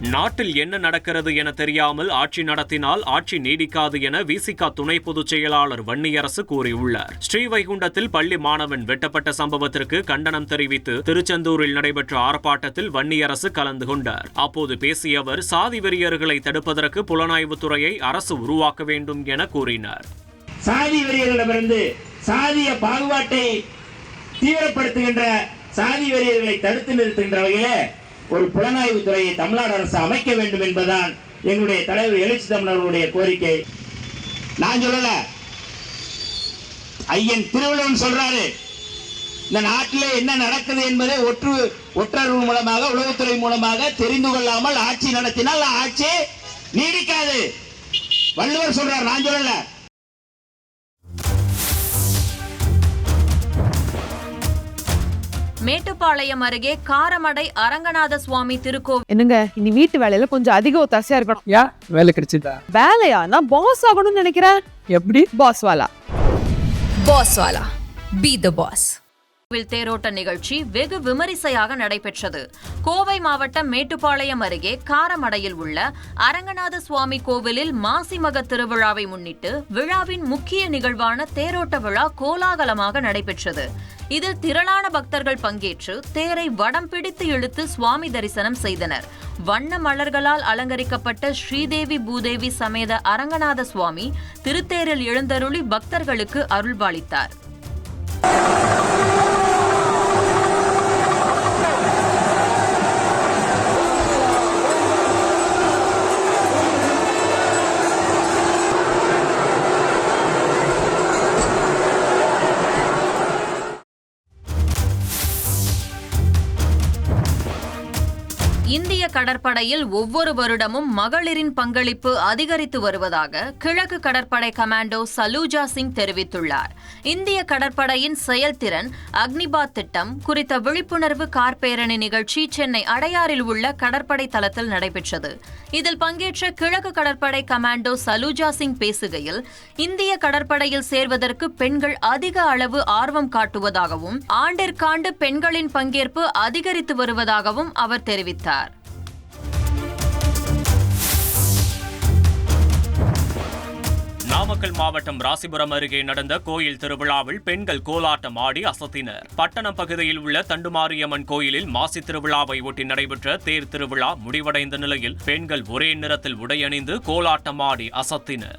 நாட்டில் என்ன நடக்கிறது என தெரியாமல் ஆட்சி நடத்தினால் ஆட்சி நீடிக்காது என விசிக துணை பொதுச் செயலாளர் வன்னியரசு கூறியுள்ளார். ஸ்ரீவைகுண்டத்தில் பள்ளி மாணவன் வெட்டப்பட்ட சம்பவத்திற்கு கண்டனம் தெரிவித்து திருச்செந்தூரில் நடைபெற்ற ஆர்ப்பாட்டத்தில் வன்னியரசு கலந்து கொண்டார். அப்போது பேசிய அவர் சாதி வெறியர்களை தடுப்பதற்கு புலனாய்வுத் துறையை அரசு உருவாக்க வேண்டும் என கூறினார். சாதி வெறியர்களிடமிருந்து சாதிய பாகுபாட்டை தீவிரப்படுத்துகின்ற சாதி வெறியர்களை தடுத்து நிறுத்துகின்ற வகையில் ஒரு புலனாய்வு துறையை தமிழ்நாடு அரசு அமைக்க வேண்டும் என்பதுதான் எங்களுடைய தலைவர் எழுச்சி தமிழர்களுடைய கோரிக்கை. நான் சொல்லல. ஐயன் திருவள்ளுவன் சொல்றாரு. இந்த நாட்டில் என்ன நடக்குது என்பதை ஒற்று ஒற்றர்கள் மூலமாக உளவுத்துறை மூலமாக தெரிந்து கொள்ளாமல் ஆட்சி நடத்தினால் ஆட்சி நீடிக்காது. வள்ளுவர் சொல்றார் நான் சொல்லல. மேட்டுப்பாளையம் அருகே காரமடை அரங்கநாத சுவாமி திருக்கோவில். என்னங்க இனி வீட்டு வேலையில கொஞ்சம் அதிக ஒத்தாசையா இருக்கணும். யா வேலை கிடைச்சிதா? வேலையா நான் பாஸ் ஆகணும்னு நினைக்கிறேன் எப்படி? Boss wala. Boss Wala. Be the கோவில் தேரோட்ட நிகழ்ச்சி வெகு விமரிசையாக நடைபெற்றது. கோவை மாவட்டம் மேட்டுப்பாளையம் அருகே காரமடையில் உள்ள அரங்கநாத சுவாமி கோவிலில் மாசிமக திருவிழாவை முன்னிட்டு விழாவின் முக்கிய நிகழ்வான தேரோட்ட விழா கோலாகலமாக நடைபெற்றது. இதில் திரளான பக்தர்கள் பங்கேற்று தேரை வடம் பிடித்து இழுத்து சுவாமி தரிசனம் செய்தனர். வண்ண மலர்களால் அலங்கரிக்கப்பட்ட ஸ்ரீதேவி பூதேவி சமேத அரங்கநாத சுவாமி திருத்தேரில் எழுந்தருளி பக்தர்களுக்கு அருள்பாலித்தார். இந்திய கடற்படையில் ஒவ்வொரு வருடமும் மகளிரின் பங்களிப்பு அதிகரித்து வருவதாக கிழக்கு கடற்படை கமாண்டோ சலூஜா சிங் தெரிவித்துள்ளார். இந்திய கடற்படையின் செயல்திறன் அக்னிபாத் திட்டம் குறித்த விழிப்புணர்வு கார்பேரணி நிகழ்ச்சி சென்னை அடையாறில் உள்ள கடற்படை தளத்தில் நடைபெற்றது. இதில் பங்கேற்ற கிழக்கு கடற்படை கமாண்டோ சலூஜா சிங் பேசுகையில் இந்திய கடற்படையில் சேர்வதற்கு பெண்கள் அதிக அளவு ஆர்வம் காட்டுவதாகவும் ஆண்டிற்காண்டு பெண்களின் பங்கேற்பு அதிகரித்து வருவதாகவும் அவர் தெரிவித்தார். நாமக்கல் மாவட்டம் ராசிபுரம் அருகே நடந்த கோயில் திருவிழாவில் பெண்கள் கோலாட்டம் ஆடி அசத்தினர். பட்டணம் பகுதியில் உள்ள தண்டுமாரியம்மன் கோயிலில் மாசி திருவிழாவை ஒட்டி நடைபெற்ற தேர் திருவிழா முடிவடைந்த நிலையில் பெண்கள் ஒரே நிறத்தில் உடையணிந்து கோலாட்டம் ஆடி அசத்தினர்.